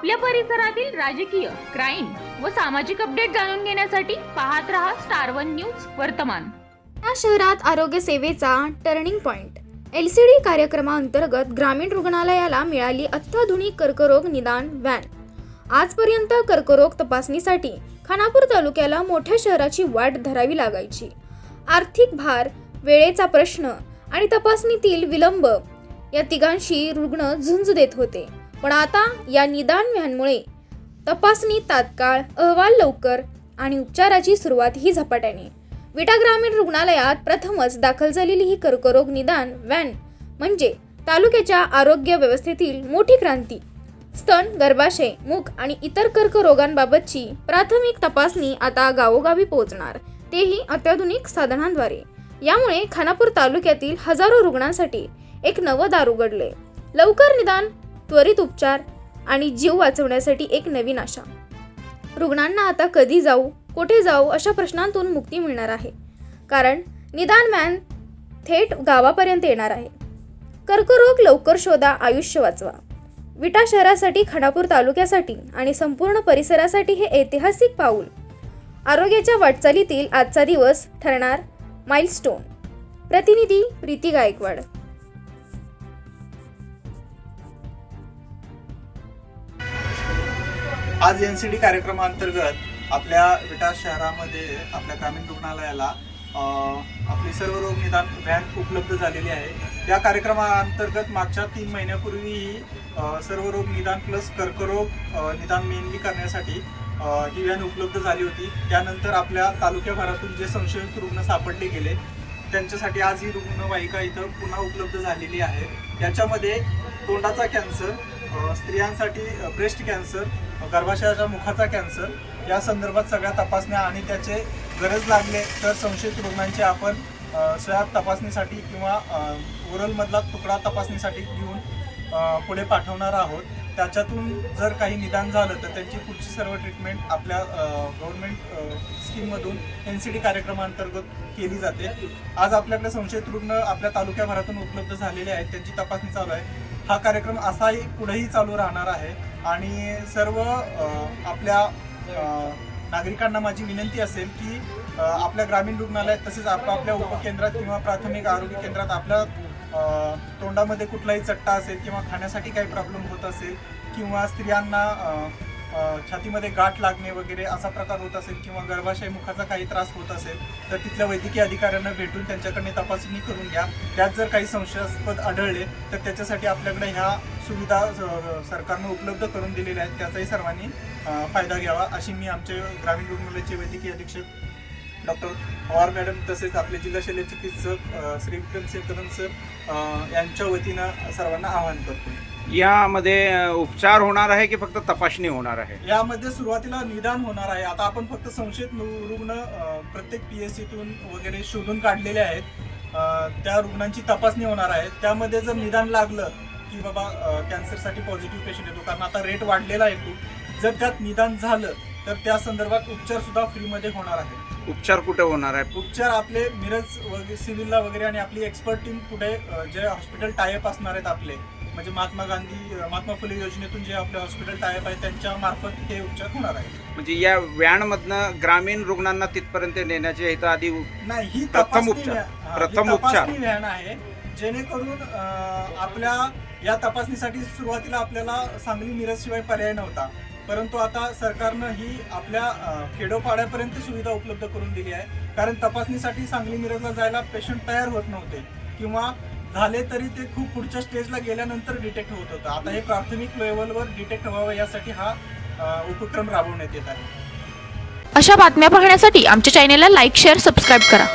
आपल्या परिसरातील राजकीय क्राईम व सामाजिक अपडेट जाणून घेण्यासाठी पाहत रहा स्टार वन न्यूज वर्तमान. या शहरात आरोग्य सेवेचा turning point L C D कार्यक्रमाअंतर्गत ग्रामीण रुग्णालयाला मिळाली अत्याधुनिक कर्करोग निदान व्हॅन आजपर्यंत कर्करोग तपासणीसाठी खानापूर तालुक्याला मोठ्या शहराची वाट धरावी लागायची. आर्थिक भार वेळेचा प्रश्न आणि तपासणीतील विलंब या तिघांशी रुग्ण झुंज देत होते. पण आता या निदान व्हॅनमुळे तपासणी तात्काळ अहवाल लवकर आणि उपचाराची सुरुवात ही झपाट्याने. विटा ग्रामीण रुग्णालयात प्रथमच दाखल झालेली ही कर्करोग निदान व्हॅन म्हणजे तालुक्याच्या आरोग्य व्यवस्थेतील मोठी क्रांती. स्तन गर्भाशय मुख आणि इतर कर्करोगांबाबतची प्राथमिक तपासणी आता गावोगावी पोहोचणार तेही अत्याधुनिक साधनांद्वारे. यामुळे खानापूर तालुक्यातील हजारो रुग्णांसाठी एक नवं दार उघडले लवकर निदान त्वरित उपचार आणि जीव वाचवण्यासाठी एक नवीन आशा. रुग्णांना आता कधी जाऊ कुठे जाऊ अशा प्रश्नांतून मुक्ती मिळणार आहे. कारण निदान मॅन थेट गावापर्यंत येणार आहे. कर्करोग लवकर शोधा आयुष्य वाचवा. विटा शहरासाठी खानापूर तालुक्यासाठी आणि संपूर्ण परिसरासाठी हे ऐतिहासिक पाऊल. आरोग्याच्या वाटचालीतील आजचा दिवस ठरणार माइलस्टोन प्रतिनिधी प्रीती गायकवाड. आज एन सी डी कार्यक्रमाअंतर्गत आपल्या विटा शहरामध्ये आपल्या ग्रामीण रुग्णालयाला आपली सर्व रोग निदान व्हॅन उपलब्ध झालेली आहे. या कार्यक्रमाअंतर्गत मागच्या तीन महिन्यापूर्वीही सर्व रोग निदान प्लस कर्करोग निदान मेनली करण्यासाठी ही व्हॅन उपलब्ध झाली होती. त्यानंतर आपल्या तालुक्याभरातून जे संशयित रुग्ण सापडले गेले त्यांच्यासाठी आज ही रुग्णवाहिका इथं पुन्हा उपलब्ध झालेली आहे. याच्यामध्ये तोंडाचा कॅन्सर स्त्रियांसाठी ब्रेस्ट कॅन्सर गर्भाशयाच्या मुखाचा कॅन्सर या संदर्भात सगळ्या तपासण्या आणि त्याचे गरज लागले तर संशयित रुग्णांचे आपण स्वयं तपासणीसाठी किंवा ओरलमधला तुकडा तपासणीसाठी घेऊन पुढे पाठवणार आहोत. त्याच्यातून जर काही निदान झालं तर त्यांची पुढची सर्व ट्रीटमेंट आपल्या गव्हर्नमेंट स्कीममधून एन सी डी कार्यक्रमाअंतर्गत केली जाते. आज आपल्याकडे संशयित रुग्ण आपल्या तालुक्याभरातून उपलब्ध झालेले आहेत. त्यांची तपासणी चालू आहे. हा कार्यक्रम असाही पुढेही चालू राहणार आहे. आणि सर्व आपल्या नागरिकांना माझी विनंती असेल की आपल्या ग्रामीण रुग्णालयात तसेच आपापल्या उपकेंद्रात किंवा प्राथमिक आरोग्य केंद्रात आपल्या तोंडामध्ये कुठलाही चट्टा असेल किंवा खाण्यासाठी काही प्रॉब्लेम होत असेल किंवा स्त्रियांना छातीमध्ये गाठ लागणे वगैरे असा प्रकार होत असेल किंवा गर्भाशय मुखाचा काही त्रास होत असेल तर तिथल्या वैद्यकीय अधिकाऱ्यांना भेटून त्यांच्याकडे तपासणी करून घ्या. त्यात जर काही संशयास्पद आढळले तर त्याच्यासाठी आपल्याकडे ह्या सुविधा सरकारनं उपलब्ध करून दिलेल्या आहेत. त्याचाही सर्वांनी फायदा घ्यावा अशी मी आमचे ग्रामीण रुग्णालयाचे वैद्यकीय अधीक्षक डॉक्टर पवार मॅडम तसेच आपले जिल्हा शल्य चिकित्सक श्री विक्रम सिंह कदम सर यांच्या वतीनं सर्वांना आवाहन करतो. यामध्ये उपचार होणार आहे की फक्त तपासणी होणार आहे? यामध्ये सुरुवातीला निदान होणार आहे. आता आपण फक्त संशयित रुग्ण प्रत्येक पी एस सीतून वगैरे शोधून काढलेले आहेत. त्या रुग्णांची तपासणी होणार आहे. त्यामध्ये जर निदान लागलं की बाबा कॅन्सरसाठी पॉझिटिव्ह पेशंट येतो कारण आता रेट वाढलेला आहे खूप. जर त्यात निदान झालं तर त्या संदर्भात उपचार सुद्धा फ्रीमध्ये होणार आहे. उपचार कुठे होणार आहे उपचार आपले मिरज वगैरे सिव्हिलला वगैरे आणि आपली एक्सपर्ट टीम पुढे अ, जे हॉस्पिटल टायअप असणार आहेत आपले. म्हणजे महात्मा गांधी अ, महात्मा फुले योजनेतून जे आपले हॉस्पिटल टायअप आहे त्यांच्या मार्फत हे उपचार होणार आहे म्हणजे या व्हॅनमधनं ग्रामीण रुग्णांना तिथपर्यंत नेण्याचे इथं आधी नाही ही प्रथम तपासणी उपचार. हा, ही प्रथम उपचार. तपासणी व्हॅन आहे जेणेकरून अ, आपल्या या तपासणीसाठी सुरुवातीला आपल्याला सांगली मिरज शिवाय पर्याय नव्हता. परंतु आता सरकारनं ही आपल्या खेडोपाड्यापर्यंत सुविधा उपलब्ध करून दिली आहे. कारण तपासणीसाठी सांगली मिरजला जायला पेशंट तयार होत नव्हते. किंवा झाले तरी ते खूप पुढच्या स्टेजला गेल्यानंतर डिटेक्ट होत होतं. आता हे प्राथमिक लेवलवर डिटेक्ट व्हावं यासाठी हा उपक्रम राबवण्यात येत आहे. अशा बातम्या पाहण्यासाठी आमच्या चॅनेलला लाईक शेअर सबस्क्राईब करा.